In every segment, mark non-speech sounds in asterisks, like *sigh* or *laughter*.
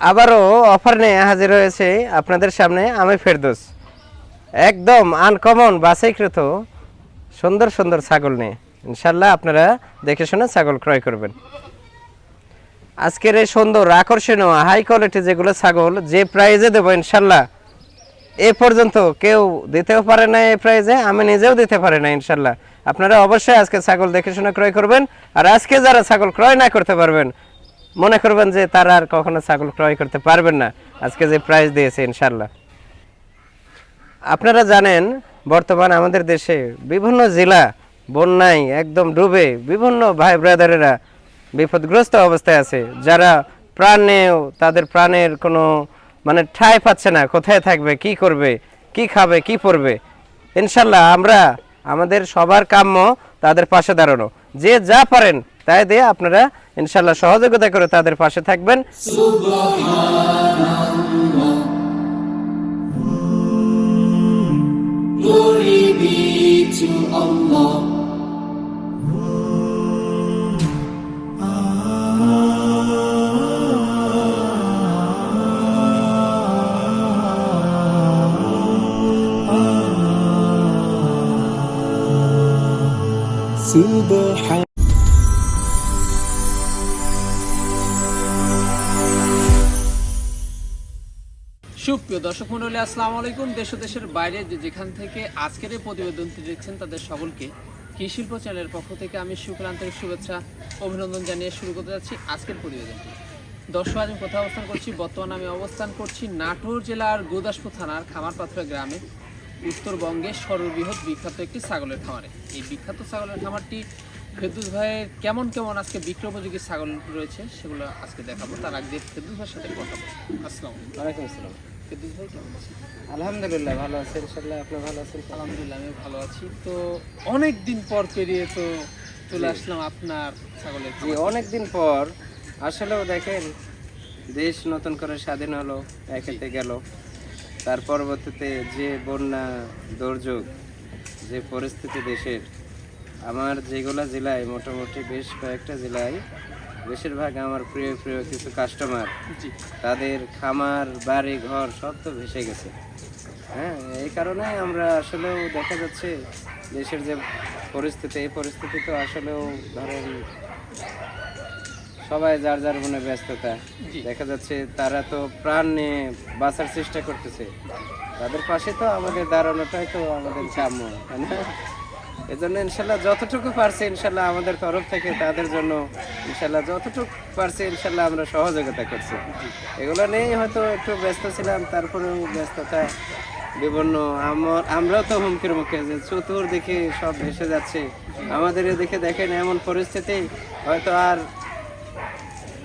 আবারও অফার নিয়ে হাজির হয়েছে আপনাদের সামনে আমি ফেরদোস। একদম আনকমন বাছাইকৃত সুন্দর সুন্দর ছাগল নিয়ে। ইনশাল্লাহ আপনারা দেখে শুনে ছাগল ক্রয় করবেন। আজকের এই সুন্দর, আকর্ষণীয় হাই কোয়ালিটি যেগুলো ছাগল, যে প্রাইজে দেবো ইনশাল্লাহ এ পর্যন্ত কেউ দিতেও পারে না এই প্রাইজে আমি নিজেও দিতে পারি না ইনশাল্লাহ আপনারা অবশ্যই আজকে ছাগল দেখে শুনে ক্রয় করবেন, আর আজকে যারা ছাগল ক্রয় না করতে পারবেন মনে করবেন যে তারা আর কখনো ছাগল ক্রয় করতে পারবেন না। আজকে যে প্রাইজ দিয়েছে ইনশাল্লাহ আপনারা জানেন, বর্তমান আমাদের দেশে বিভিন্ন জেলা বন্যায় একদম ডুবে বিভিন্ন ভাই ব্রাদারেরা বিপদগ্রস্ত অবস্থায় আছে। যারা প্রাণেও, তাদের প্রাণের কোনো মানে ঠাঁই পাচ্ছে না, কোথায় থাকবে, কি করবে, কি খাবে, কি পরবে। ইনশাল্লাহ আমরা, আমাদের সবার কাম্য তাদের পাশে দাঁড়ানো। যে যা পারেন তাই দিয়ে আপনারা ইনশাল্লাহ সহযোগিতা করে তাদের পাশে থাকবেন। Glory সুপ্রিয় দর্শক মন্ডলী, আসসালামু আলাইকুম। দেশ ও দেশের বাইরে যে যেখান থেকে আজকের এই প্রতিবেদনটি দেখছেন, তাদের সকলকে কৃষি শিল্প চ্যানেলের পক্ষ থেকে আমি শুক্রান্তের শুভেচ্ছা, অভিনন্দন জানিয়ে শুরু করতে যাচ্ছি আজকের প্রতিবেদনটি। দর্শক, আজ আমি কোথাও অবস্থান করছি? বর্তমানে আমি অবস্থান করছি নাটোর জেলার গুরদাসপুর থানার খামারপাথরা গ্রামে, উত্তরবঙ্গে সর্ববৃহৎ বিখ্যাত একটি ছাগলের খামারে। এই বিখ্যাত ছাগলের খামারটি ফেদুস ভাইয়ের কেমন কেমন আজকে বিক্রয় উপযোগী ছাগল রয়েছে, সেগুলো আজকে দেখাবো। তার আগে ফেদুস ভাইয়ের সাথে কথা বলব। আসসালাম ওয়ালাইকুম আসসালাম। আছেন? আলহামদুলিল্লাহ ভালো আছে ইনশাল্লাহ আপনি ভালো আছেন। আলহামদুলিল্লাহ আমি ভালো আছি। তো অনেক দিন পর পেরিয়ে তো চলে আসলাম আপনার ছাগলের জি অনেক দিন পর। আসলেও দেখেন দেশ নতুন করে স্বাধীন হলো একেতে গেল। তার পরবর্তীতে যে বন্যা দুর্যোগ যে পরিস্থিতি দেশের আমার যেগুলা জেলায় মোটামুটি বেশ কয়েকটা জেলায় বেশিরভাগ আমার প্রিয় প্রিয় কিছু কাস্টমার তাদের খামার বাড়ি ঘর সব তো ভেসে গেছে। হ্যাঁ এই কারণে আমরা আসলেও দেখা যাচ্ছে দেশের যে পরিস্থিতি এই পরিস্থিতি তো আসলেও ধরেন সবাই যার যার মনে ব্যস্ততা। দেখা যাচ্ছে তারা তো প্রাণ নিয়ে বাঁচার চেষ্টা করতেছে। তাদের পাশে তো আমাদের দাঁড়ানোটাই তো আমাদের কাম্য তাই না? এজন্য ইনশাল্লাহ যতটুকু পারছে ইনশাল্লাহ আমাদের তরফ থেকে তাদের জন্য ইনশাল্লাহ যতটুকু পারছে ইনশাল্লাহ আমরা সহযোগিতা করছি। এগুলো নিয়েই হয়তো একটু ব্যস্ত ছিলাম তারপরেও ব্যস্ততা বিভিন্ন আমার আমরাও তো হুমকির মুখে যে চতুর্দিকে সব ভেসে যাচ্ছে। আমাদের এদিকে দেখেন এমন পরিস্থিতি হয়তো আর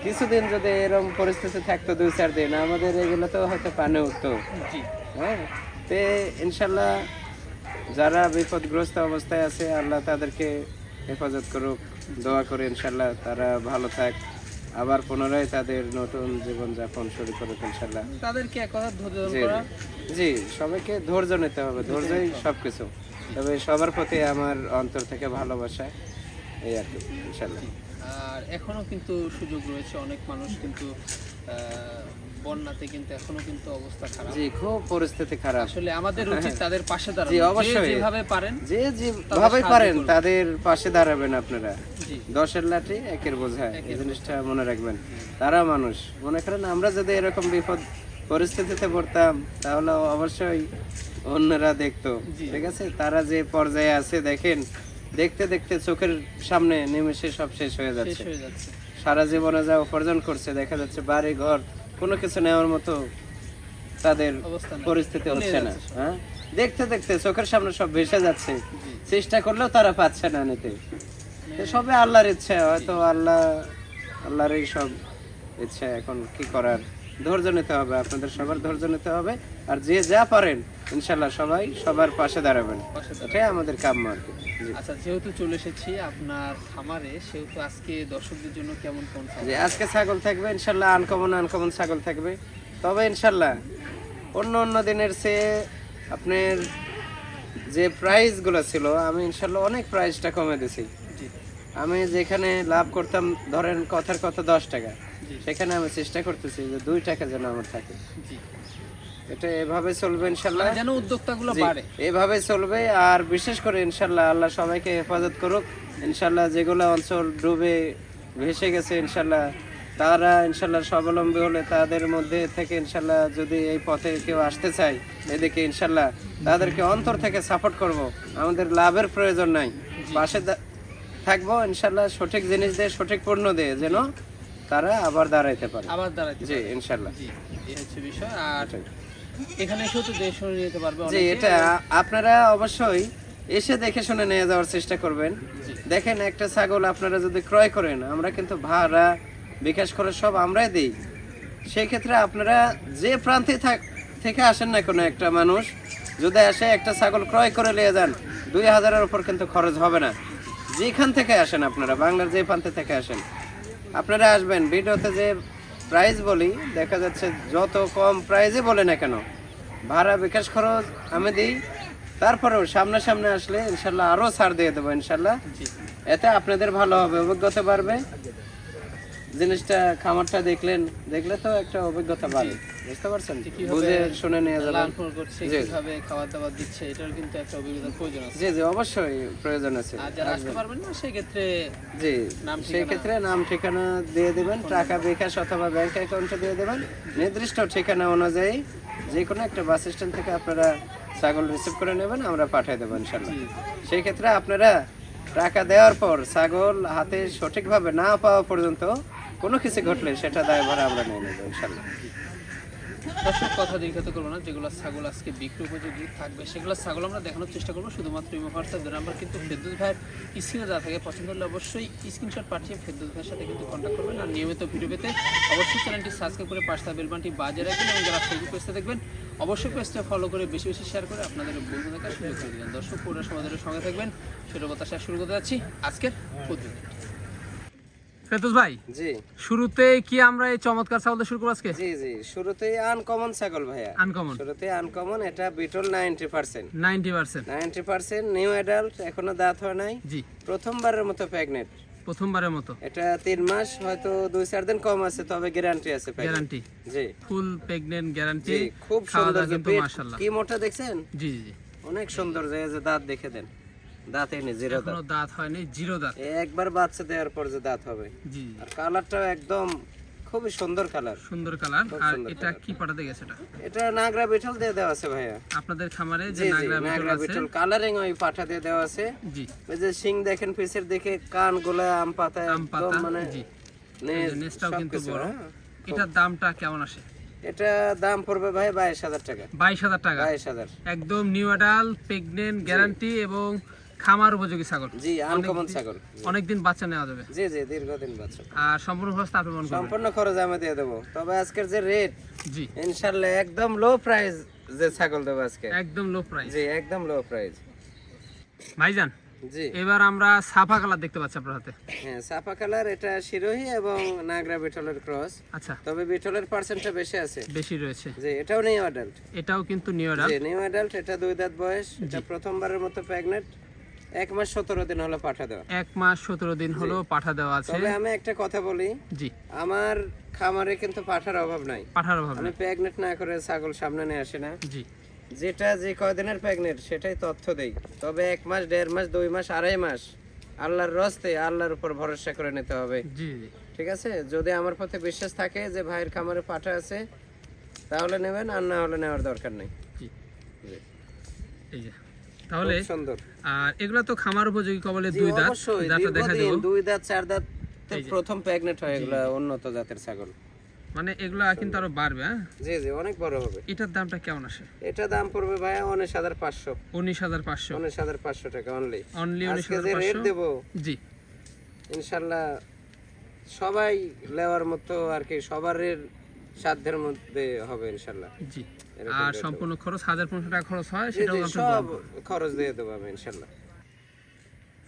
কিছুদিন যদি এরকম পরিস্থিতি থাকতো দুই চার দিন আমাদের এগুলো তো হয়তো পানে উঠতো। হ্যাঁ? তে ইনশাল্লাহ যারা বিপদগ্রস্ত অবস্থায় আছে আল্লাহ তাদেরকে হেফাজত করুক দোয়া করে ইনশাল্লাহ তারা ভালো থাক। আবার পুনরায় তাদের নতুন জীবন যাপন শুরু করুক ইনশাল্লাহ তাদেরকে এক কথা ধৈর্য জি সবাইকে ধৈর্য নিতে হবে ধৈর্যই সবকিছু। তবে সবার প্রতি আমার অন্তর থেকে ভালোবাসা এই আর কি ইনশাল্লাহ আর এখনও কিন্তু সুযোগ রয়েছে অনেক মানুষ কিন্তু বন্যাতে কিন্তু এখনও কিন্তু অবস্থা খারাপ। জি খুব পরিস্থিতি খারাপ। আসলে আমাদের উচিত তাদের পাশে দাঁড়ানো। জি, অবশ্যই। যেভাবে পারেন যে যেভাবে পারেন তাদের পাশে দাঁড়াবেন আপনারা। দশের লাঠি একের বোঝা এই জিনিসটা মনে রাখবেন। তারা মানুষ। মনে করেন আমরা যদি এরকম বিপদ পরিস্থিতিতে পড়তাম তাহলে অবশ্যই অন্যরা দেখতো। ঠিক আছে? তারা যে পর্যায়ে আছে দেখেন দেখতে দেখতে চোখের সামনে নিমেষে সব শেষ হয়ে যাচ্ছে। সারা জীবনে যা উপার্জন করছে দেখা যাচ্ছে বাড়ি ঘর কোনো কিছু নেওয়ার মতো তাদের পরিস্থিতি হচ্ছে না হ্যাঁ? দেখতে দেখতে চোখের সামনে সব ভেসে যাচ্ছে। চেষ্টা করলেও তারা পাচ্ছে না নিতে। সবে আল্লাহর ইচ্ছা হয়তো আল্লাহ আল্লাহর এই সব ইচ্ছা। এখন কি করার? ধৈর্য নিতে হবে আপনাদের সবার ধৈর্য নিতে হবে। আর যে যা পারেন ইনশাল্লাহ সবাই সবার পাশে দাঁড়াবেন। এটাই আমাদের কাম্য আর কি। আচ্ছা যেহেতু চলে এসেছি আপনার খামারে সেহেতু আজকে দর্শকদের জন্য কেমন কোন যে আজকে ছাগল থাকবে ইনশাল্লাহ আনকমন আনকমন ছাগল থাকবে। তবে ইনশাল্লাহ অন্য অন্য দিনের চেয়ে আপনার যে প্রাইসগুলো ছিল আমি ইনশাল্লাহ অনেক প্রাইসটা কমে দিছি। আমি যেখানে লাভ করতাম ধরেন কথার কথা দশ টাকা সেখানে আমি চেষ্টা করতেছি যে দুই টাকা যেন আমার থাকে। এটা এভাবে চলবে ইনশাল্লাহ যেন উদ্যোক্তাগুলো বাড়ে এভাবে চলবে আর বিশেষ করে ইনশাল্লাহ আল্লাহ সবাইকে হেফাজত করুক। ইনশাল্লাহ যেগুলো অঞ্চল ডুবে ভেসে গেছে ইনশাল্লাহ তারা ইনশাল্লাহ স্বাবলম্বী হলে তাদের মধ্যে থেকে ইনশাল্লাহ যদি এই পথে কেউ আসতে চায় এদিকে ইনশাল্লাহ তাদেরকে অন্তর থেকে সাপোর্ট করব। আমাদের লাভের প্রয়োজন নাই। পাশে থাকব ইনশাল্লাহ সঠিক জিনিস দিয়ে সঠিক পণ্য দিয়ে যেন তারা আবার দাঁড়াইতে পারে। আবার দাঁড়াইতে জি ইনশাল্লাহ জি এই হচ্ছে বিষয়। আর। এখানে এসেও তো দেখে শুনে নিতে পারবে জি। এটা আপনারা অবশ্যই এসে দেখে শুনে নিয়ে যাওয়ার চেষ্টা করবেন। দেখেন একটা ছাগল আপনারা যদি ক্রয় করেন আমরা কিন্তু ভাড়া বিকাশ করে সব আমরাই দিই। সেই ক্ষেত্রে আপনারা যে প্রান্তে থাক- থেকে আসেন না কোনো একটা মানুষ যদি আসে একটা ছাগল ক্রয় করে নিয়ে যান দুই হাজারের উপর কিন্তু খরচ হবে না। যেখান থেকে আসেন আপনারা বাংলার যে প্রান্তে থেকে আসেন। আপনারা আসবেন ভিডিওতে যে প্রাইস বলি দেখা যাচ্ছে যত কম প্রাইজে বলে না কেন ভাড়া বিকাশ খরচ আমি দিই তারপরেও সামনাসামনি আসলে ইনশাল্লাহ আরও ছাড় দিয়ে দেবো ইনশাল্লাহ। এতে আপনাদের ভালো হবে অভিজ্ঞতা বাড়বে। জিনিসটা খামারটা দেখলেন দেখলে তো একটা অভিজ্ঞতা বাড়ে। বুঝতে পারছেন? বুঝে শুনে নিয়ে যাবেন করছে কীভাবে খাবার দাবার দিচ্ছে এটার কিন্তু একটা অভিজ্ঞতার প্রয়োজন আছে। জি জি অবশ্যই প্রয়োজন আছে। আর যারা আসতে পারবেন না সেক্ষেত্রে জি নাম সেই ক্ষেত্রে নাম ঠিকানা দিয়ে দেবেন টাকা বিকাশ অথবা ব্যাংক অ্যাকাউন্টে দিয়ে দেবেন। নির্দিষ্ট ঠিকানা অনুযায়ী যে কোনো একটা বাস স্ট্যান্ড থেকে আপনারা ছাগল রিসিভ করে নেবেন আমরা পাঠিয়ে দেবো ইনশাল্লাহ সেই ক্ষেত্রে আপনারা টাকা দেওয়ার পর ছাগল হাতে সঠিকভাবে না পাওয়া পর্যন্ত কোনো কিছু ঘটলে সেটা দায়ভার আমরা নিয়ে নেব, ইনশাল্লাহ। দর্শক, কথা দীর্ঘত করব না। যেগুলো ছাগল আজকে বিক্রি উপযোগী থাকবে, সেগুলো ছাগল আমরা দেখানোর চেষ্টা করব। শুধুমাত্র ইমো হোয়াটসঅ্যাপ নাম্বার কিন্তু ফেরদুস ভাইয়ের স্ক্রিনে দেওয়া থাকে। পছন্দ হলে অবশ্যই স্ক্রিনশট পাঠিয়ে ফেরদুস ভাইয়ের সাথে কিন্তু কন্ট্যাক্ট করবেন। আর নিয়মিত ভিডিও পেতে অবশ্যই চ্যানেলটি সাবস্ক্রাইব করে পাশটা বেলবানটি বাজিয়ে রাখবেন এবং যারা ফেসবুক পেজটা দেখবেন, অবশ্যই পেজটা ফলো করে বেশি বেশি শেয়ার করে আপনাদের বন্ধু দেখার সুযোগ করে দিবেন। দর্শক পুরো সমাজের সঙ্গে থাকবেন। ছোটো কথা শেষ শুরু করতে যাচ্ছি আজকের প্রতিদিন ফেরদুস ভাই জি। শুরুতে কি আমরা এই চমৎকার ছাগল শুরু করব আজকে? জি জি। শুরুতেই আনকমন ছাগল ভাইয়া। আনকমন শুরুতে আনকমন এটা Beetal ninety percent ninety percent ninety percent new adult এখনও দাঁত হয় নাই। জি। প্রথমবারের মতো প্রেগনেন্ট প্রথমবারের মতো। এটা তিন মাস হয়তো দুই চার দিন কম আছে তবে গ্যারান্টি আছে গ্যারান্টি জি। ফুল প্রেগনেন্ট গ্যারান্টি খুব সুন্দর কিন্তু মাশাআল্লাহ। কি মোটা দেখছেন? জি জি অনেক সুন্দর যে দাঁত দেখে দেন। দাঁত এনে জিরো দাঁত। এখনও দাঁত হয়নি জিরো দাঁত। একবার বাচ্চা দেওয়ার পর যে দাঁত হবে। জি। আর কালারটাও একদম খুবই সুন্দর কালার। সুন্দর কালার। আর এটা কি পাঠাতে গেছে এটা? এটা নাগরা বিটল দিয়ে দেওয়া আছে ভাইয়া। আপনাদের খামারে যে নাগরা বিটল আছে। বিটল কালারিং ওই পাঠা দিয়ে দেওয়া আছে। জি। ওই যে শিং দেখেন পিসের দিকে কান গোলা আম পাতা আম একদম পাতা মানে জি। কিন্তু বড়। হ্যাঁ। এটার দামটা কেমন আসে? এটা দাম পড়বে ভাই বাইশ হাজার টাকা। বাইশ হাজার টাকা? বাইশ হাজার। একদম নিউ অ্যাডাল প্রেগনেন্ট গ্যারান্টি এবং খামার উপযোগী ছাগল। জি আনকমন ছাগল। অনেকদিন বাচ্চা নেওয়া যাবে। জি জি দীর্ঘদিন বাচ্চা। আর সম্পূর্ণ খরচ আপনি মনে করবেন সম্পূর্ণ খরচ আমি দিয়ে দেবো। তবে আজকের যে রেট জি। ইনশাল্লাহ একদম লো প্রাইস যে ছাগল দেবো আজকে। একদম লো প্রাইস জি একদম লো প্রাইস ভাইজান জি। এবার আমরা সাফা কালার দেখতে পাচ্ছি আপনার হাতে। হ্যাঁ সাপা কালার এটা শিরোহি এবং নাগরা বিটলের ক্রস আচ্ছা। তবে বিটলের পার্সেন্টটা বেশি আছে। বেশি রয়েছে। জি এটাও নিউ অ্যাডাল্ট এটাও কিন্তু নিউ অ্যাডাল জি নিউ অ্যাডাল্ট এটা দুই দাঁত বয়স। এটা প্রথমবারের মতো প্রেগনেন্ট এক মাস সতেরো দিন হলো পাঠা দেওয়া। এক মাস সতেরো দিন হলো পাঠা দেওয়া আছে। তবে আমি একটা কথা বলি জি। আমার খামারে কিন্তু পাঠার অভাব নাই। পাঠার অভাব আমি। প্রেগনেন্ট না করে ছাগল সামনে নিয়ে আসি না। জি। যেটা যে কয়দিনের প্রেগনেন্ট সেটাই তথ্য দেই। তবে এক মাস দেড় মাস দুই মাস আড়াই মাস আল্লাহর রস্তে আল্লাহর উপর ভরসা করে নিতে হবে। জি ঠিক আছে? যদি আমার প্রতি বিশ্বাস থাকে যে ভাইয়ের খামারে পাঠা আছে তাহলে নেবেন আর না হলে নেওয়ার দরকার নেই। জি। এই যে। তাহলে সুন্দর। আর এগুলা তো খামার উপযোগী কবলে দুই দাঁত দাঁতটা দেখা দেবো। দুই দাঁত চার দাঁত প্রথম প্রেগনেন্ট হয় এগুলা উন্নত জাতের ছাগল। মানে এগুলা কিন্তু আরও বাড়বে হ্যাঁ? জি জি অনেক বড় হবে। এটার দামটা কেমন আসে? এটা দাম পড়বে পাঁচশো। উনিশ হাজার পাঁচশো। টাকা অনলি অনলি উনিশ আজকে হাজার যে রেট দেবো জি। ইনশাল্লাহ সবাই নেওয়ার মতো আর কি সবারের সাধ্যের মধ্যে হবে ইনশাল্লাহ। জি। আর সম্পূর্ণ খরচ হাজার পনেরোশো টাকা খরচ হয় সেটাও সব খরচ দিয়ে দেবো আমি ইনশাল্লাহ।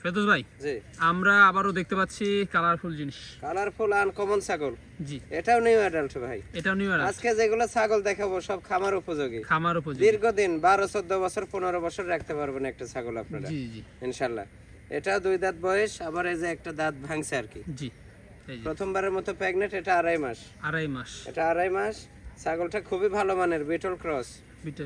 ফেরদৌস ভাই জি। আমরা আবারও দেখতে পাচ্ছি কালারফুল জিনিস। কালারফুল আনকমন ছাগল। জি। এটাও নিউ অ্যাডাল্ট ভাই। এটাও নিউ অ্যাডাল আজকে যেগুলো ছাগল দেখাবো সব খামার উপযোগী। খামার উপযোগী। দীর্ঘদিন বারো চোদ্দ বছর পনেরো বছর রাখতে পারবেন একটা ছাগল আপনারা। জি জি। ইনশাল্লাহ। এটা দুই দাঁত বয়স আবার এই যে একটা দাঁত ভাঙছে আর কি। জি। প্রথমবারের মতো প্রেগনেন্ট এটা আড়াই মাস। আড়াই মাস। এটা আড়াই মাস। ছাগলটা খুবই ভালো মানের বিটল ক্রস।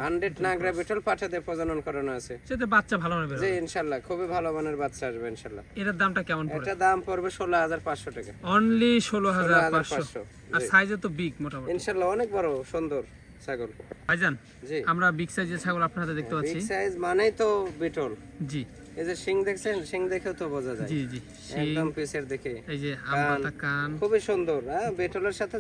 হান্ড্রেড নাগরা বিটল পাঠাতে প্রজনন করানো আছে। সেটা বাচ্চা ভালো মানের জি ইনশাল্লাহ খুবই ভালো মানের বাচ্চা আসবে ইনশাল্লাহ। এটার দামটা কেমন পড়বে? এটা দাম পড়বে ষোলো হাজার পাঁচশো টাকা। অনলি ষোলো হাজার 16,500 পাঁচশো। আর সাইজে তো বিগ মোটামুটি। ইনশাল্লাহ অনেক বড় সুন্দর। ছাগল। ভাইজান জি। আমরা বিগ সাইজের ছাগল আপনার হাতে দেখতে পাচ্ছি। বিগ সাইজ মানেই তো বিটল। জি। এই যে শিং দেখছেন শিং দেখেও তো বোঝা যায়। জি জি। একদম পিসের দেখে এই যে আমপাতা কান খুবই সুন্দর হ্যাঁ বেটলের সাথে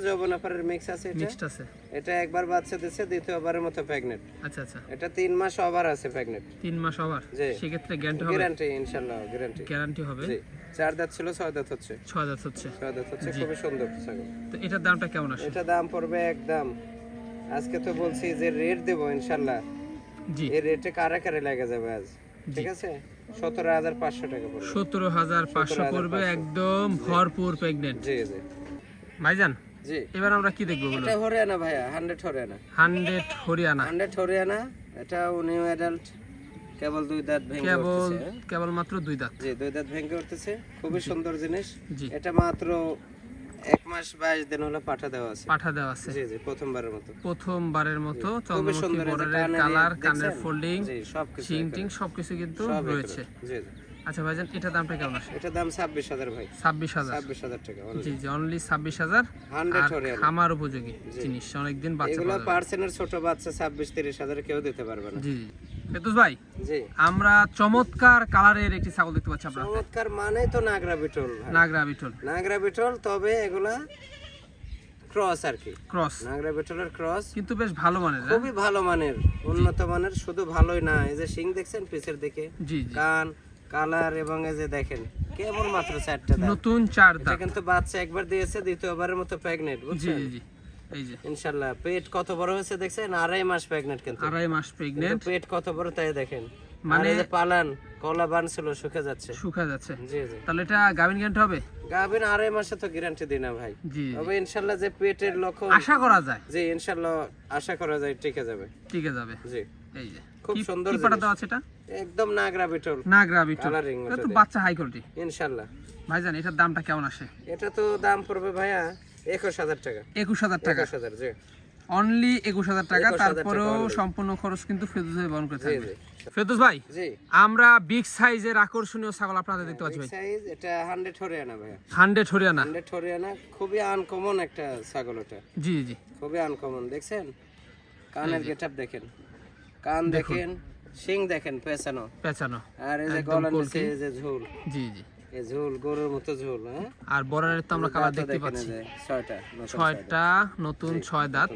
মিক্স আছে এটা। মিক্সড আছে। এটা একবার বাচ্চা দ্বিতীয়বারের মতো প্রেগনেন্ট আচ্ছা আচ্ছা। এটা তিন মাস ওভার আছে প্রেগনেন্ট তিন মাস ওভার জি। সেক্ষেত্রে গ্যারান্টি হবে? গ্যারান্টি ইনশাল্লাহ গ্যারান্টি গ্যারান্টি হবে? জি। চার দাঁত ছিল ছয় দাঁত হচ্ছে। ছয় হাজার হচ্ছে। ছয় দাঁত হচ্ছে খুবই সুন্দর ছাগল। তো এটার দামটা কেমন আসে এটা দাম পড়বে একদম আজকে তো বলছি যে রেট দেবো ইনশাল্লাহ। জি। এই রেটে কারা কারে লেগে যাবে আজ? ঠিক আছে? সতেরো হাজার পাঁচশো টাকা পড়বে। সতেরো হাজার পাঁচশো পড়বে একদম ভরপুর প্রেগনেন্ট জি জি। ভাইজান জি। এবার আমরা কি দেখব বলো এটা হরিয়ানা ভাইয়া hundred Haryana. Hundred Haryana. Hundred Haryana এটাও নিউ অ্যাডাল্ট কেবল দুই দাঁত ভেঙে কেবল হ্যাঁ? কেবল মাত্র দুই দাঁত। জি দুই দাঁত ভেঙে উঠতেছে খুবই সুন্দর জিনিস। এটা মাত্র এক মাস বাইশ দিন হলো পাঠা দেওয়া আছে। পাঠা দেওয়া আছে। জি জি প্রথমবারের মতো। প্রথমবারের মতো চন্দ্রমুখী বর্ডারের কালার কানের ফোল্ডিং শিং টিং সবকিছু কিন্তু রয়েছে। জি জি। আচ্ছা ভাইজান এটা দামটা কেমন আসে? এটা দাম ছাব্বিশ হাজার ভাই। ছাব্বিশ হাজার? ছাব্বিশ হাজার টাকা জি জি অনলি ছাব্বিশ হাজার। হান্ড্রেড আর হরিয়ানা খামার উপযোগী জিনিস অনেকদিন বাচ্চা এগুলো। পার্সেন্টের ছোট বাচ্চা ছাব্বিশ তিরিশ হাজার কেউ দিতে পারবে না। জি ফেতুস ভাই জি। আমরা চমৎকার কালারের একটি ছাগল দেখতে পাচ্ছি আমরা চমৎকার মানেই তো নাগরা বিটল নাগরা বিটল। নাগরা বিটল তবে এগুলা ক্রস আর কি। ক্রস নাগরা বিটলের ক্রস কিন্তু বেশ ভালো মানের হ্যাঁ? খুবই ভালো মানের উন্নত মানের শুধু ভালোই না এই যে শিং দেখছেন পিছের দিকে। জি জি। কান কালার এবং এই যে দেখেন কেবল মাত্র চারটা নতুন চার দাঁত কিন্তু বাচ্চা একবার দিয়েছে দ্বিতীয়বারের মতো প্রেগনেন্ট জি বুঝছেন? জি জি এই যে। ইনশাল্লাহ পেট কত বড় হয়েছে দেখছেন? আড়াই মাস প্রেগনেন্ট কিন্তু। আড়াই মাস প্রেগনেন্ট পেট কত বড় তাই দেখেন। মানে- যে পালান কলা বানছিল শুকে যাচ্ছে। শুকা যাচ্ছে। জি জি। তাহলে এটা গাভিন গ্যারান্টি হবে? গাভিন আড়াই মাসে তো গ্যারান্টি দিই না ভাই। তবে যে পেটের লক্ষণ আশা করা যায়। জি আশা করা যায় টিকে যাবে। টিকে যাবে। জি। এই যে। খুব সুন্দর কি পাটা। দেওয়া আছে এটা? একদম নাগরা বিটল নাগরা বিটল Colouring এটা তো বাচ্চা হাই কোয়ালিটি ইনশাল্লাহ। ভাইজান এটার দামটা কেমন আসে? এটা তো দাম পড়বে ভাইয়া একুশ হাজার টাকা। একুশ হাজার টাকা? একুশ হাজার জি। অনলি একুশ হাজার টাকা 21,000 টাকা তারপরেও সম্পূর্ণ খরচ কিন্তু ফেরদৌস ভাই বহন করে থাকবে। ফেরদৌস ভাই জি। আমরা বিগ সাইজের আকর্ষণীয় ছাগল আপনাদের দেখতে পাচ্ছি ভাই। সাইজ এটা হান্ড্রেড হরিয়ানা ভাইয়া। হান্ড্রেড হরিয়ানা। হান্ড্রেড হরিয়ানা খুবই আনকমন একটা ছাগল ওটা জি জি। খুবই আনকমন দেখছেন? কানের গেটআপ দেখেন। কান দেখেন। শিং দেখেন পেছানো পেঁচানো। আর এই যে গলার নিচে এই যে ঝুল। জি জি। এই ঝুল গরুর মতো ঝুল হ্যাঁ? আর বর্ডারের তো আমরা কালার দেখতে পাচ্ছি। ছয়টা ছয়টা নতুন ছয় দাঁত।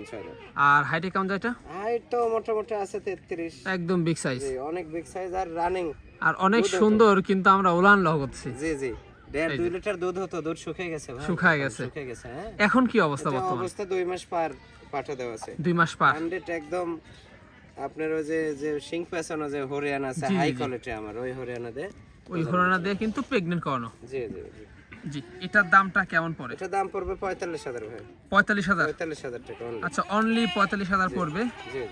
আর হাইটে কেমন যায় এটা? হাইট তো মোটামুটি আছে তেত্রিশ। একদম বিগ সাইজ অনেক বিগ সাইজ আর রানিং আর অনেক সুন্দর কিন্তু আমরা উলান লহ করছি। জি জি। দেড় দুই লিটার দুধ হতো দুধ শুকিয়ে গেছে ভাই। শুকায় গেছে। শুকিয়ে গেছে হ্যাঁ। এখন কি অবস্থা বর্তমান? অবস্থা দুই মাস পার পাঠা দেওয়া আছে। দুই মাস পার। হান্ড্রেড একদম আপনার ওই যে যে সিং পেছানো যে হরিয়ানা আছে হাই কোয়ালিটি আমার ওই হরিয়ানা দে ওই হরানা দিয়ে কিন্তু প্রেগনেন্ট করানো। জি জি জি। জি এটার দামটা কেমন পড়ে? এটা দাম পড়বে পঁয়তাল্লিশ হাজার ভাই। পঁয়তাল্লিশ হাজার? পঁয়তাল্লিশ হাজার টাকা আচ্ছা অনলি পঁয়তাল্লিশ হাজার পড়বে।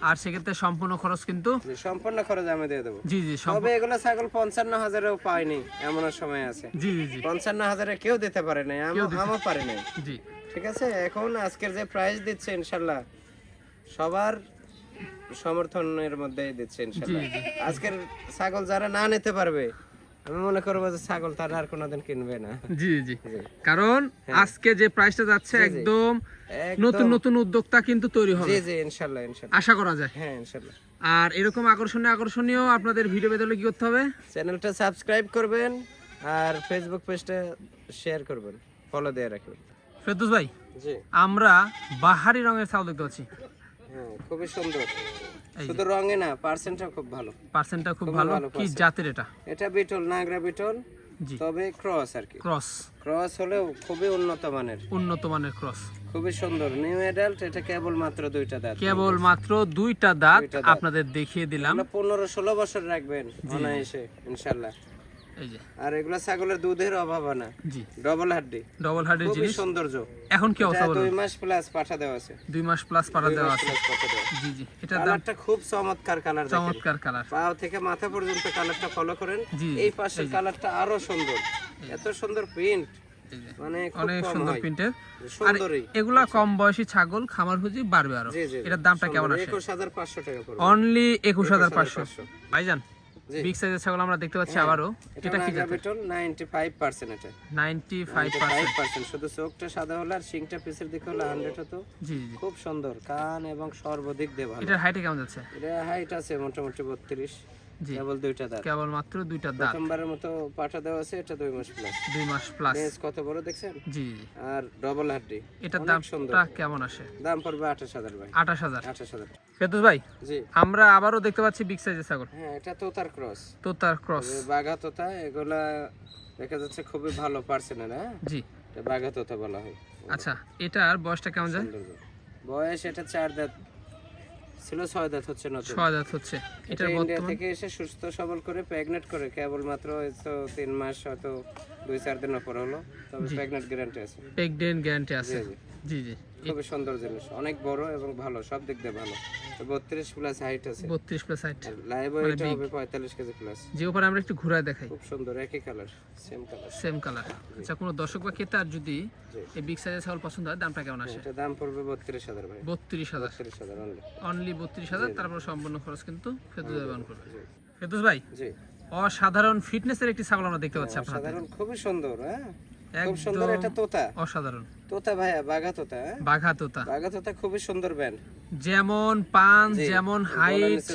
আর সেক্ষেত্রে সম্পূর্ণ খরচ কিন্তু সম্পূর্ণ খরচ আমি দিয়ে দেবো। জি জি তবে এগুলো ছাগল পঞ্চান্ন হাজারেও পাইনি এমন সময় আছে। জি জি জি। পঞ্চান্ন হাজারে কেউ দিতে পারে নাই আম- আমও পারে নাই। জি। ঠিক আছে এখন আজকের যে প্রাইস দিচ্ছে ইনশাল্লাহ সবার সমর্থনের মধ্যে দিচ্ছে ইনশাল্লাহ। আজকের ছাগল যারা না নিতে পারবে আমি মনে করব যে ছাগল তারা আর কোনোদিন কিনবে না। জি জি। কারণ আজকে যে প্রাইসটা যাচ্ছে একদম নতুন নতুন উদ্যোক্তা কিন্তু তৈরি হবে। জি জি আশা করা যায়। হ্যাঁ ইনশাল্লাহ আর এরকম আকর্ষণীয় আকর্ষণীয় আপনাদের ভিডিও পেতে কি করতে হবে? চ্যানেলটা সাবস্ক্রাইব করবেন আর ফেসবুক পেজটা শেয়ার করবেন। ফলো দিয়ে রাখবেন। ফেরদৌস ভাই জি। আমরা বাহারি রঙের ছাগল দেখতে পাচ্ছি। হ্যাঁ খুবই সুন্দর। শুধু রঙে না পার্সেন্টটা খুব ভালো। পার্সেন্টটা খুব ভালো। কি জাতের এটা? এটা বিটল নাগরা বিটল তবে ক্রস আর কি। ক্রস ক্রস হলেও খুবই উন্নত মানের। উন্নত মানের ক্রস খুবই সুন্দর। নিউ অ্যাডাল্ট এটা কেবল মাত্র দুইটা দাঁত। কেবল মাত্র দুইটা দাঁত আপনাদের দেখিয়ে দিলাম। এগুলো পনেরো ষোলো বছর রাখবেন অনায়াসে যে আর এগুলো ছাগলের দুধের অভাব না। জি। ডবল হাড্ডি। ডবল খুবই জিনিস। সৌন্দর্য। এখন কি অবস্থা বলুন? মাস প্লাস পাঠা দেওয়া আছে। দুই মাস প্লাস দুই দেওয়া আছে। পাঠা জি জি। এটার দাম কালারটা খুব চমৎকার কালার চমৎকার কালার পাও থেকে মাথা পর্যন্ত কালারটা ফলো করেন। এই পাশের কালারটা আরও সুন্দর। এত সুন্দর প্রিন্ট মানে অনেক সুন্দর প্রিন্টের আর এগুলা কম বয়সী ছাগল খামার খুঁজি বাড়বে আরও। এটার দামটা কেমন আসে? একুশ হাজার পাঁচশো টাকা পড়বে অনলি একুশ হাজার পাঁচশো। 21,500 ভাইজান। বিগ সাইজের ছাগল আমরা দেখতে পাচ্ছি হ্যাঁ, আবারও। এটা কি জাতের? 95% এটা। নাইনটি ফাইভ 95% শুধু চোখটা সাদা হলো আর শিংটা পিছের দিকে হলো 100 হতো। জি জি। খুব সুন্দর কান এবং সর্বাধিক দিয়ে ভালো। এটার হাইটে কেমন যাচ্ছে? এটা হাইট আছে মোটামুটি 32 জি কেবল দুইটা দাঁত। কেবল মাত্র দুইটা দাঁত। প্রথমবারের মতো দেওয়া আছে এটা দুই মাস প্লাস দুই মাস প্লাস কত বড় দেখছেন? জি। জি আর ডবল হাড্ডি। এটার দামটা কেমন আসে? দাম পড়বে আঠাশ হাজার ভাই। আঠাশ হাজার। আঠাশ ফেরদৌস ভাই জি। আমরা আবারও দেখতে পাচ্ছি বিগ সাইজের ছাগল। হ্যাঁ এটা তোতার ক্রস তোতার ক্রস বাঘা তোতা এগুলা দেখা যাচ্ছে খুবই ভালো পার্সেন্টের হ্যাঁ? জি। এটা বাঘা তোতা বলা হয়। আচ্ছা এটার বয়সটা কেমন যায়? বয়স এটা চার দাঁত। ছিল ছয় দাঁত হচ্ছে নতুন। ছয় দাঁত হচ্ছে। এটা ইন্ডিয়া থেকে এসে সুস্থ সবল করে প্রেগনেন্ট করে কেবল মাত্র হয়তো তিন মাস হয়তো দুই চার দিন পর হলো তবে প্রেগনেন্ট গ্যারান্টি আছে। প্রেগনেন্ট গ্যারান্টি আছে। জি জি। খুবই সুন্দর জিনিস। অনেক বড় এবং ভালো সব দিক দিয়ে ভালো। বত্রিশ প্লাস হাইট আছে। বত্রিশ প্লাস হাইট লাইভ মানে হবে পঁয়তাল্লিশ কেজি প্লাস যে উপরে আমরা একটু ঘুরায় দেখাই। খুব সুন্দর একই colour same colour same colour আচ্ছা কোনো দর্শক বা ক্রেতার যদি এই বিগ সাইজের ছাগল পছন্দ হয় দামটা কেমন আসে? এটা দাম পড়বে বত্রিশ হাজার ভাই। বত্রিশ হাজার। বত্রিশ হাজার অনলি অনলি বত্রিশ হাজার তারপর সম্পূর্ণ খরচ কিন্তু ভাই বহন করবে। ভাই জি। অসাধারণ ফিটনেসের একটি ছাগল আমরা দেখতে পাচ্ছি আপনার সাধারণ খুবই সুন্দর হ্যাঁ? খুব সুন্দর এটা তোতা। অসাধারণ। তোতা ভাইয়া বাঘা তোতা হ্যাঁ? বাঘা তোতা। বাঘা তোতা খুবই সুন্দর ব্যান্ড যেমন পান যেমন হাইট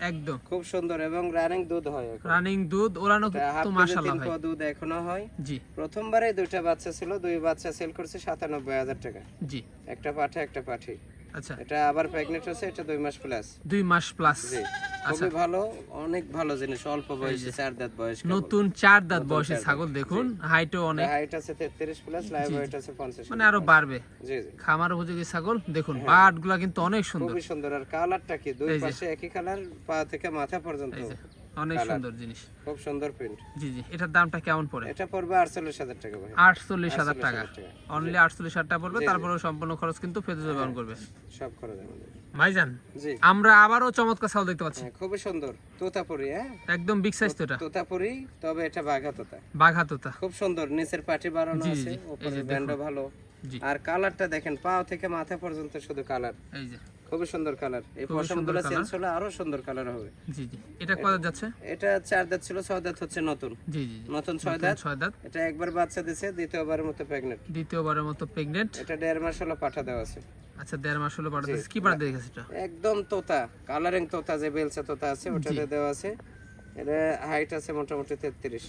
একদম। খুব সুন্দর এবং রানিং দুধ হয় রানিং দুধ ওরানো তো মাশাআল্লাহ ভাই দুধ এখনও হয়। জি। প্রথমবারে দুইটা বাচ্চা ছিল দুই বাচ্চা সেল করছে সাতানব্বই হাজার টাকা। জি। একটা পাঠে একটা পাঠি। আচ্ছা। এটা আবার প্রেগনেন্ট হচ্ছে এটা দুই মাস প্লাস দুই মাস প্লাস জি। আচ্ছা। খুবই ভালো অনেক ভালো জিনিস অল্প বয়সে চার দাঁত বয়স নতুন চার দাঁত বয়সের ছাগল দেখুন হাইটও অনেক। হাইট আছে তেত্রিশ প্লাস লাইভ ওয়েট আছে পঞ্চাশ মানে আরও বাড়বে। জি জি। খামার উপযোগী ছাগল দেখুন হ্যাঁ। বাটগুলা কিন্তু অনেক সুন্দর। খুবই সুন্দর। আর কালারটা কি? দুই পাশে একই কালার পা থেকে মাথা পর্যন্ত। অনেক সুন্দর জিনিস। খুব সুন্দর প্রিন্ট জি জি এটার দামটা কেমন পড়ে? এটা পড়বে আটচল্লিশ হাজার টাকা ভাই। আটচল্লিশ হাজার টাকা। 48,000 টাকা। অনলি আটচল্লিশ হাজার টাকা পড়বে তারপরে সম্পূর্ণ খরচ কিন্তু ফেরত বহন করবে। সব খরচ আমাদের ভাইজান জি। আমরা আবারও চমৎকার ছাগল দেখতে পাচ্ছি। হ্যাঁ, খুবই সুন্দর। তোতাপুরি হ্যাঁ? একদম বিগ সাইজ তো এটা তোতাপুরি তবে এটা বাঘা তোতা। বাঘা তোতা। খুব সুন্দর নিচের পাটি বাড়ানো আছে উপরে ব্যান্ডও ভালো। আর কালারটা দেখেন পাও থেকে মাথা পর্যন্ত শুধু কালার। এই যে। খুবই সুন্দর কালার। এই পশমগুলো চেঞ্জ হলে আরও সুন্দর কালার হবে। জি জি। এটা কত যাচ্ছে? এটা চার দাঁত ছিল ছয় দাঁত হচ্ছে নতুন। জি জি। নতুন ছয় দাঁত। ছয় দাঁত। এটা একবার বাচ্চা দিছে দ্বিতীয়বারের মতো প্রেগনেন্ট দ্বিতীয়বারের মতো প্রেগনেন্ট এটা দেড় মাস হলো পাঠা দেওয়া আছে। আচ্ছা দেড় মাস হলো পাঠাতে কি পাঠা দেখেছে এটা? একদম তোতা কালারিং তোতা যে বেলচা তোতা আছে ওটাতে দেওয়া আছে। এটা হাইট আছে মোটামুটি তেত্রিশ।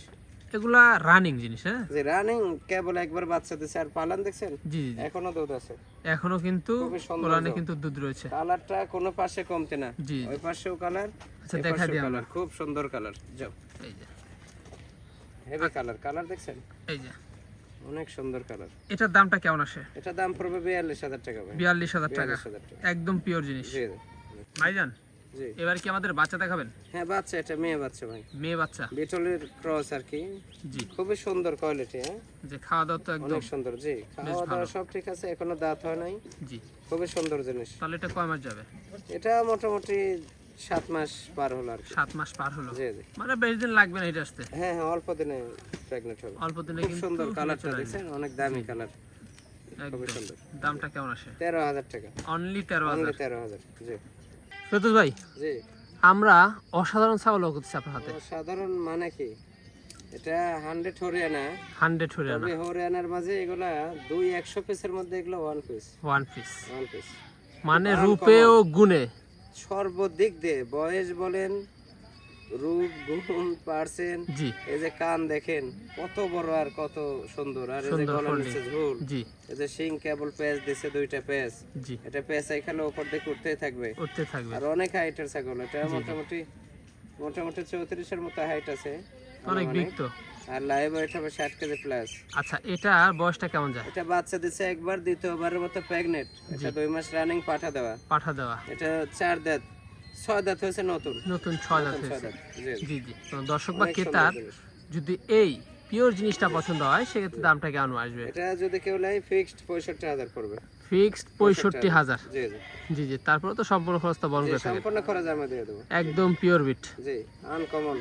এগুলা রানিং জিনিস হ্যাঁ? যে রানিং কেবল একবার বাচ্চা দিছে আর পালান দেখছেন? জি জি। এখনও দুধ আছে। এখনও কিন্তু। কোরআনে কিন্তু দুধ রয়েছে। কালারটা কোনো পাশে কমতে না। জি ওই পাশেও কালার আচ্ছা দেখা দিই কালার খুব সুন্দর কালার যাও। এই যে। হেভি কালার কালার দেখছেন? এই যে। অনেক সুন্দর কালার এটার দামটা কেমন আসে? এটা দাম পড়বে বিয়াল্লিশ হাজার টাকা ভাই। বিয়াল্লিশ হাজার টাকা। একদম পিওর জিনিস। ভাইজান এবার কি আমাদের বাচ্চা দেখাবেন? হ্যাঁ বাচ্চা এটা মেয়ে বাচ্চা ভাই। মেয়ে বাচ্চা? বিটলের ক্রস আর কি। জি। খুবই সুন্দর কোয়ালিটি হ্যাঁ? যে খাওয়া দাওয়া তো একদম অনেক সুন্দর জি। খাওয়া দাওয়া সব ঠিক আছে এখনও দাঁত হয় নাই। জি। খুবই সুন্দর জিনিস। তাহলে এটা কয় মাস যাবে? এটা মোটামুটি সাত মাস পার হলো আর কি। সাত মাস পার হলো? জি জি। মানে বেশি দিন লাগবে না এটা আসতে? হ্যাঁ হ্যাঁ অল্প দিনে প্রেগনেন্ট হবে। অল্প দিনে খুব কিন্তু সুন্দর কালারটা। দেখছেন? অনেক দামি কালার খুবই একদম। সুন্দর। দামটা কেমন আসে? তেরো হাজার টাকা। অনলি তেরো হাজার। অনলি তেরো হাজার জি। ফেরদৌস ভাই জি। আমরা অসাধারণ ছাগল করতেছি আপনার হাতে। ও, সাধারণ মানে কি? এটা হান্ড্রেড হরিয়ানা। হান্ড্রেড হরিয়ানা। তবে হরিয়ানার মাঝে এগুলা দুই একশো পিসের মধ্যে এগুলো one piece one piece one piece মানে রূপে ও গুণে। সর্বদিক দিয়ে বয়স বলেন রূপ গুণ এই যে কান দেখেন কত বড় আর কত সুন্দর। আর এই যে folding। নিচে ঝুল। জি। এই যে শিং কেবল প্যাচ দিছে দুইটা প্যাচ জি। এটা প্যাচ এখানে উপর দিকে উঠতেই থাকবে। উঠতে থাকবে। আর অনেক হাইটের ছাগল। এটা মোটামুটি মোটামুটি চৌত্রিশের মতো হাইট আছে। অনেক বিগ তো আর লাইভ ওয়েট হবে ষাট কেজি প্লাস আচ্ছা এটার বয়সটা কেমন যায়? এটা বাচ্চা দিছে একবার দ্বিতীয়বারের মতো প্রেগনেন্ট এটা দুই মাস রানিং পাঠা দেওয়া। পাঠা দেওয়া। এটা চার দাঁত। ছয় দাঁত হয়েছে নতুন। নতুন ছয় দাঁত হয়েছে। জি জি। জি দর্শক বা ক্রেতার যদি এই পিওর জিনিসটা পছন্দ হয় সেক্ষেত্রে দামটা কেমন আসবে? এটা যদি কেউ নেয় ফিক্সড পঁয়ষট্টি হাজার পড়বে। ফিক্সড পঁয়ষট্টি হাজার। জি জি। জি জি। তারপরে তো সম্পূর্ণ বহন করে থাকে। খরচ আমরা দিয়ে দেবো। একদম পিওর বিট জি আনকমন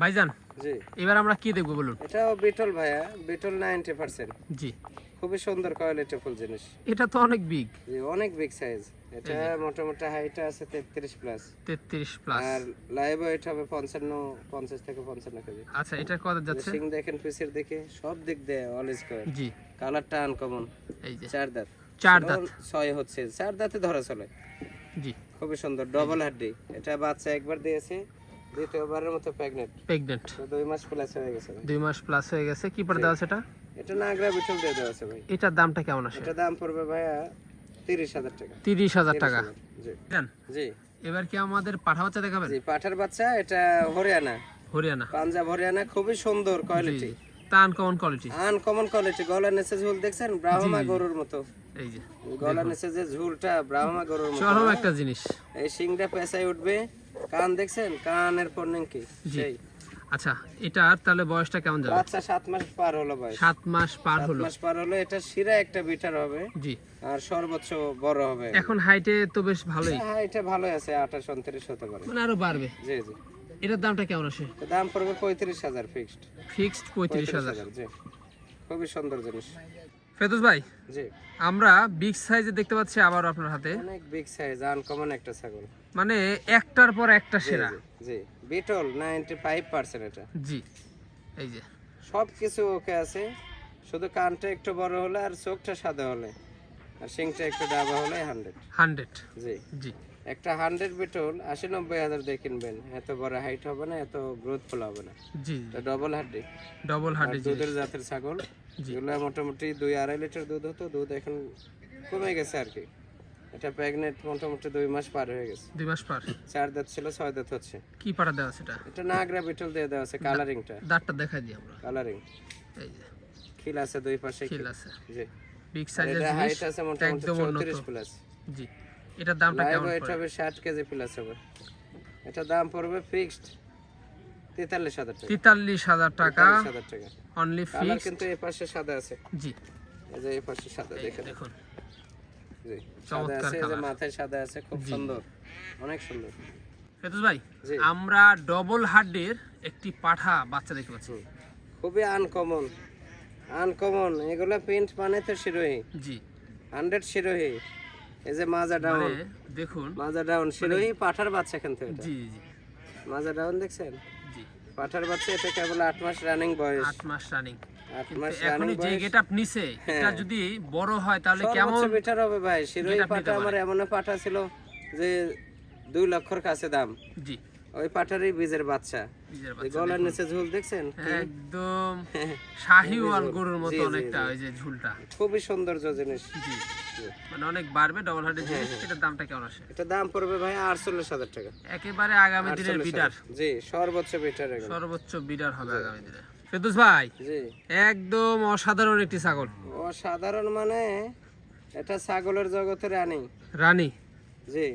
ভাইজান জি। এবার আমরা কি দেখব বলুন? এটাও বিটল ভাইয়া বিটল নাইনটি পার্সেন্ট। জি। খুবই সুন্দর কোয়ালিটি ফুল জিনিস। এটা তো অনেক বিগ জি অনেক বিগ সাইজ এটা মোটামুটি হাইট আছে তেত্রিশ প্লাস তেত্রিশ প্লাস আর লাইভ ওয়েট হবে পঞ্চান্ন পঞ্চাশ থেকে পঞ্চান্ন কেজি। আচ্ছা এটা কত যাচ্ছে? সিং দেখেন পিসের দিকে সব দিক দিয়ে স্কোয়ার জি। কালারটা আনকমন এই যে। চার দাঁত। চার দাঁত। ছয় হচ্ছে। চার দাঁতে ধরা চলে। জি। খুবই সুন্দর ডবল হাড্ডি। এটা বাচ্চা একবার দিয়েছে দ্বিতীয়বারের মতো প্রেগনেন্ট প্রেগনেন্ট দুই মাস প্লাস হয়ে গেছে দুই মাস প্লাস হয়ে গেছে। কি পরে দেওয়া আছে এটা? এটা নাগরা বিটল দিয়ে দেওয়া আছে ভাই। এটার দামটা কেমন আসে? এটা দাম পড়বে ভাইয়া তিরিশ হাজার টাকা। তিরিশ হাজার টাকা। জি। জি। এবার কি আমাদের পাঠা বাচ্চা দেখাবেন? জি পাঠার বাচ্চা এটা হরিয়ানা। হরিয়ানা। পাঞ্জাব হরিয়ানা খুবই সুন্দর কোয়ালিটি তা আনকমন কোয়ালিটি আনকমন কোয়ালিটি গলা নিচে ঝুল দেখছেন? ব্রাহ্মা গরুর মতো। এই যে। গলা নিচে যে ঝুলটা ব্রাহ্মা গরুর মতো। চরম একটা জিনিস। এই সিংটা পেঁচাই উঠবে। কান দেখছেন? কানের পর কি? সেই। আচ্ছা এটার তাহলে বয়সটা কেমন যাবে? বাচ্চা সাত মাস পার হলো ভাই সাত মাস পার হলো। মাস পার হলো এটা শিরা একটা বিটার হবে। জি। আর সর্বোচ্চ বড় হবে। এখন হাইটে তো বেশ ভালোই। হ্যাঁ এটা ভালো আছে আঠাশ উনত্রিশ হতে পারে। মানে আরও বাড়বে। জি জি। এটার দামটা কেমন আসে? দাম পড়বে পঁয়ত্রিশ হাজার ফিক্সড ফিক্সড পঁয়ত্রিশ হাজার। জি। খুবই সুন্দর জিনিস। ফেদুস ভাই জি। আমরা বিগ সাইজে দেখতে পাচ্ছি আবার আপনার হাতে। অনেক বিগ সাইজ আনকমন একটা ছাগল। মানে একটার পর একটা সেরা। জি, বিটল নাইনটি ফাইভ পার্সেন্ট এটা। জি এই যে। সব কিছু ওকে আছে শুধু কানটা একটু বড় হলে আর চোখটা সাদা হলে আর সিংটা একটু ডাবা হলে হান্ড্রেড হান্ড্রেড। জি। জি। একটা হান্ড্রেড বিটল আশি নব্বই হাজার দিয়ে কিনবেন এত বড় হাইট হবে না এত গ্রোথফুল হবে না। জি এটা ডবল হাড্ডি ডবল জি দুধের জাতের ছাগল। জি। মোটামুটি দুই আড়াই লিটার দুধ হতো দুধ এখন কমে গেছে আর কি। এটা প্রেগনেন্ট মোটামুটি দুই মাস পার হয়ে গেছে। দুই মাস পার? চার দাঁত ছিল ছয় দাঁত হচ্ছে। কি পাটা দেওয়া সেটা এটা? নাগরা বিটল দিয়ে দেওয়া আছে কালারিংটা দাঁতটা দেখাই দিই আমরা। কালারিং এই যে। খিল আছে দুই পাশে। খিল আছে। জি। বিগ সাইজের এটা হাইট আছে মোটামুটি একদম উন্নত চৌত্রিশ প্লাস জি। এটার দামটা কেমন ওয়েট পড়ে? হবে ষাট কেজি প্লাস হবে। এটা দাম পড়বে ফিক্সড তেতাল্লিশ হাজার টাকা। তেতাল্লিশ হাজার টাকা। অনলি কালার ফিক্স কিন্তু এই পাশে সাদা আছে। জি। এই যে এই পাশে সাদা দেখেন। দেখুন। চমৎকার আছে এই যে colour। মাথায় সাদা আছে খুব সুন্দর। অনেক সুন্দর। ফেতুস ভাই আমরা ডবল হার্ডের একটি পাঠা বাচ্চা দেখতে পাচ্ছি। খুবই আনকমন আনকমন এগুলো প্রিন্ট মানে তো শিরোহী। জি। হান্ড্রেড শিরোহী। এই যে মাজা ডাউন মানে দেখুন মাজা ডাউন শিরোহী পাঠার বাচ্চা এটা। জি জি মাজা ডাউন দেখছেন? জি। পাঠার বাচ্চা এটা কেবল আট মাস রানিং বয়স। আট মাস রানিং এখনই যে নিছে এটা যদি বড় হয় তাহলে কেমন বেটার হবে ভাই। নিতে পাঠা আমার এমন পাঠা ছিল যে দুই লক্ষর কাছে দাম। জি। ওই পাঠারই বীজের বাচ্চা। গলার নিচে ঝুল দেখছেন একদম *laughs* শাহিওয়াল গরুর মতো অনেকটা ওই যে ঝুলটা। খুবই সৌন্দর্য জিনিস। জি। মানে অনেক বাড়বে ডবল হার্ডের হ্যাঁ, জিনিস এটার দামটা কেমন আসে? এটা দাম পড়বে ভাই আটচল্লিশ হাজার টাকা। একেবারে আগামী দিনের 48 বিডার জি সর্বোচ্চ বেটার সর্বোচ্চ বিডার হবে আগামী দিনে। ফেদুস ভাই একদম অসাধারণ একটি ছাগল। ও সাধারণ মানে এটা ছাগলের জগতে রানী। রানী? জি।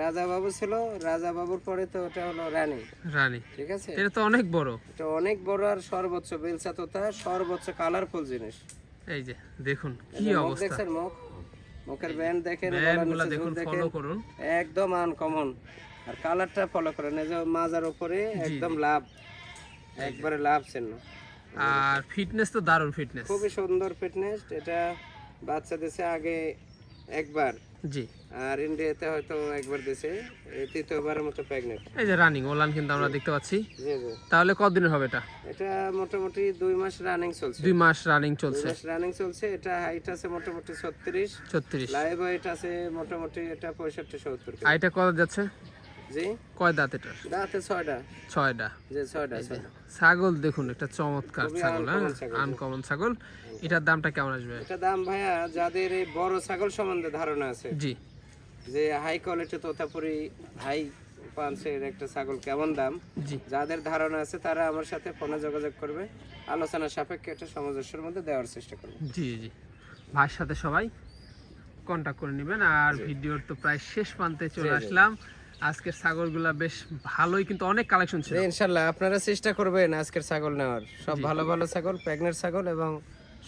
রাজা বাবু ছিল রাজা বাবুর পরে তো ওটা হলো রানী। রানী। ঠিক আছে? এটা তো অনেক বড়। এটা অনেক বড় আর সর্বোচ্চ বেলচা তোতা সর্বোচ্চ কালারফুল জিনিস। এই যে দেখুন কি অবস্থা। দেখছেন মুখ? মুখের ব্যান্ড দেখেন দেখুন ফলো করুন। একদম আনকমন আর কালারটা ফলো করেন এই যে মাজার উপরে একদম লাভ। একবারে লাভ চিহ্ন আর ফিটনেস তো দারুণ ফিটনেস খুবই সুন্দর ফিটনেস এটা বাচ্চা দিছে আগে একবার। জি। আর ইন্ডিয়াতে হয়তো একবার এই তৃতীয়বারের মতো প্রেগনেন্ট এই যে রানিং ওলান কিন্তু আমরা দেখতে পাচ্ছি। জি জি। তাহলে কতদিনের হবে এটা? এটা মোটামুটি দুই মাস রানিং চলছে। দুই মাস রানিং চলছে। মাস রানিং চলছে এটা হাইট আছে মোটামুটি ছত্রিশ। ছত্রিশ। লাইভ ওয়েট আছে মোটামুটি এটা পঁয়ষট্টি সত্তর এটা কত যাচ্ছে? জি? কয় দাঁত এটা দাঁতে ছয়টা। ছয়টা। ছয়টা ছাগল দেখুন একটা চমৎকার ছাগল হ্যাঁ? আনকমন ছাগল। এটার দামটা কেমন আসবে? এটা দাম ভাইয়া যাদের এই বড় ছাগল সম্বন্ধে ধারণা আছে জি। যে হাই কোয়ালিটি তোতাপুরি হাই পাঞ্চের একটা ছাগল কেমন দাম জি। যাদের ধারণা আছে তারা আমার সাথে ফোনে যোগাযোগ করবে আলোচনা সাপেক্ষে একটা সামঞ্জস্যের মধ্যে দেওয়ার চেষ্টা করবে। জি জি। ভাইয়ের সাথে সবাই কন্টাক্ট করে নেবেন আর ভিডিওর তো প্রায় শেষ প্রান্তে চলে আসলাম। আজকের ছাগলগুলা বেশ ভালোই কিন্তু অনেক কালেকশন ছিল। ইনশাল্লাহ আপনারা চেষ্টা করবেন আজকের ছাগল নেওয়ার। সব ভালো ভালো ছাগল প্রেগনেন্ট ছাগল এবং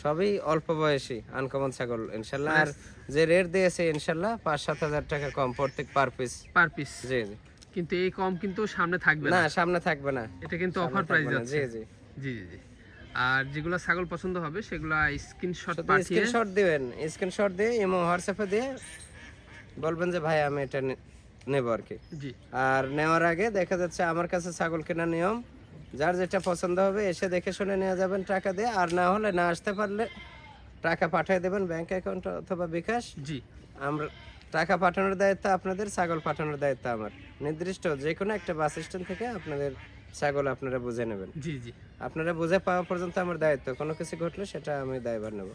সবই অল্প বয়সী আনকমন ছাগল ইনশাল্লাহ আর যে রেট দিয়েছে ইনশাল্লাহ পাঁচ সাত হাজার টাকা কম প্রত্যেক পার পিস পার পিস জি জি। কিন্তু এই কম কিন্তু সামনে থাকবে না। না সামনে থাকবে না। এটা কিন্তু অফার প্রাইস জি জি। জি জি জি। আর যেগুলো ছাগল পছন্দ হবে সেগুলো স্ক্রিনশট পাঠিয়ে স্ক্রিনশট দিবেন। স্ক্রিনশট দিয়ে ইমো হোয়াটসঅ্যাপে দিয়ে বলবেন যে ভাই আমি এটা নেব আর কি। আর নেওয়ার আগে দেখা যাচ্ছে আমার কাছে ছাগল কেনার নিয়ম যার যেটা পছন্দ হবে এসে দেখে শুনে নিয়ে যাবেন টাকা দিয়ে আর না হলে না আসতে পারলে টাকা পাঠিয়ে দেবেন ব্যাংক অ্যাকাউন্ট অথবা বিকাশ। জি। আমরা টাকা পাঠানোর দায়িত্ব আপনাদের ছাগল পাঠানোর দায়িত্ব আমার। নির্দিষ্ট যে কোনো একটা বাস স্ট্যান্ড থেকে আপনাদের ছাগল আপনারা বুঝে নেবেন। জি জি। আপনারা বুঝে পাওয়া পর্যন্ত আমার দায়িত্ব কোনো কিছু ঘটলে সেটা আমি দায়ভার নেব।